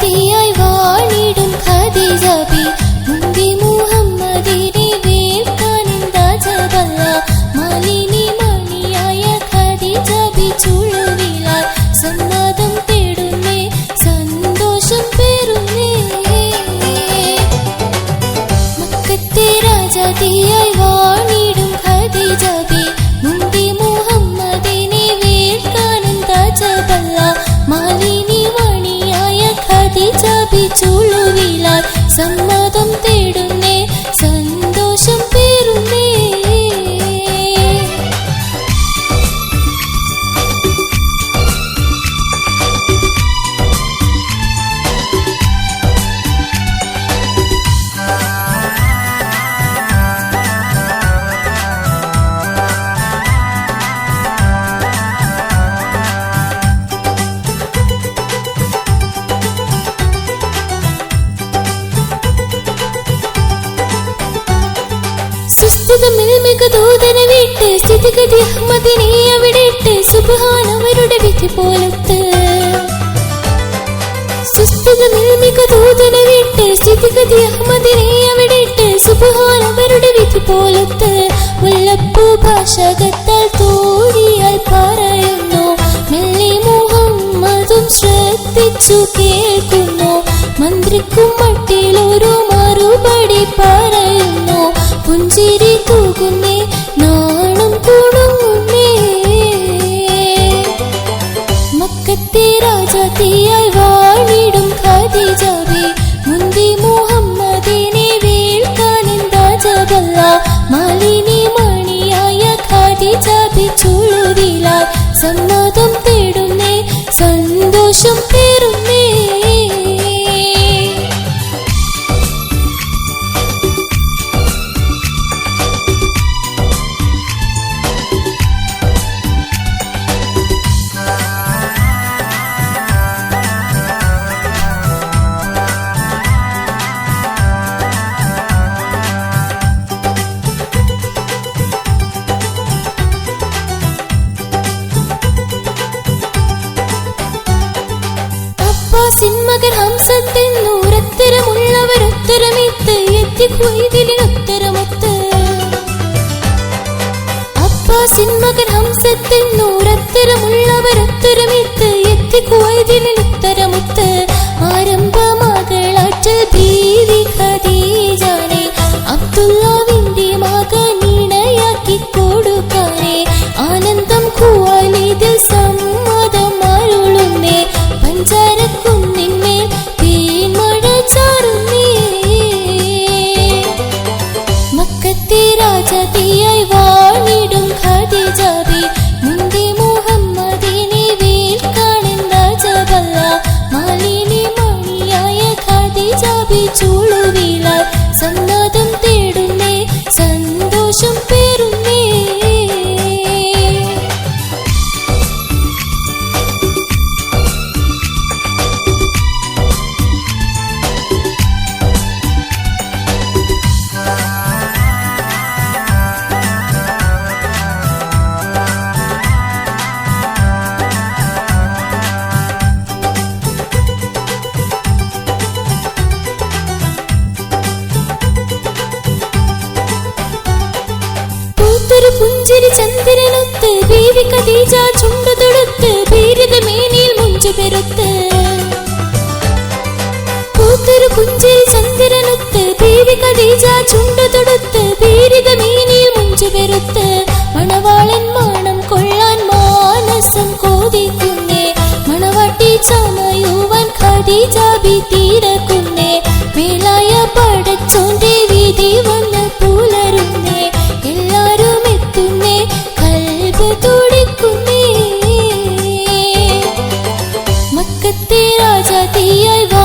தீயாய் வாணிடும் கதிசபி முந்தி முகம்மதினே வேல் கனிந்த ஜபல்ல மலினி மணியாய கதிசபி சுழுவிலாய் சம்மதம் தேடுமே சந்தோஷம் பெறுமே. மக்கத்தே ராஜதிய സുസ്ഥിതമിൽ മികദൂതനെ വിട്ട് അവരുടെ വിധി പോലത്ത്. ശ്രദ്ധിച്ചു കേൾക്കുന്നു മന്ത്രിക്കും മട്ടിൽ ഒരു മറുപടി പറയുന്നു. അബ്ബാസിൻ ഹംസത്തിൽ ഹംസത്തെന്നൂരത്തരമുള്ളവർ ഉത്തരമിത്ത് എത്തി കൊയ്തിലിന് ഉത്തരമൊത്ത്. അബ്ബാസിൻ ഹംസത്തിൽ ഹംസത്തെന്നൂരത്തരമുള്ളവർ ഉത്തരമിത്ത് എത്തി കൊയ്തിലിന് പുഞ്ചിരി ചന്ദ്രനൊത്ത് ബീവി കദീജ ചുണ്ടു തൊടുത്ത് ഭീരിത മേനിയിൽ മുഞ്ചു പെരുത്ത് പൂത്തൊരു പുഞ്ചിരി ചന്ദ്രനൊത്ത് ബീവി കദീജ ചുണ്ടു തൊടുത്ത് ഭീരിത മേനിയിൽ മുഞ്ചു പെരുത്ത് മണവാളൻ മാണം കൊള്ളാൻ മാനസം കോതിക്കുന്നേ മണവാട്ടി ചാമയുവാൻ ഖദീജ ബി തീരക്കുന്നേ മേലായ പടച്ചോന്റെ जाति